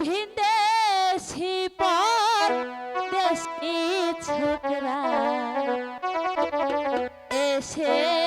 ভিনদেশি পর দেশি ছোকরা এসে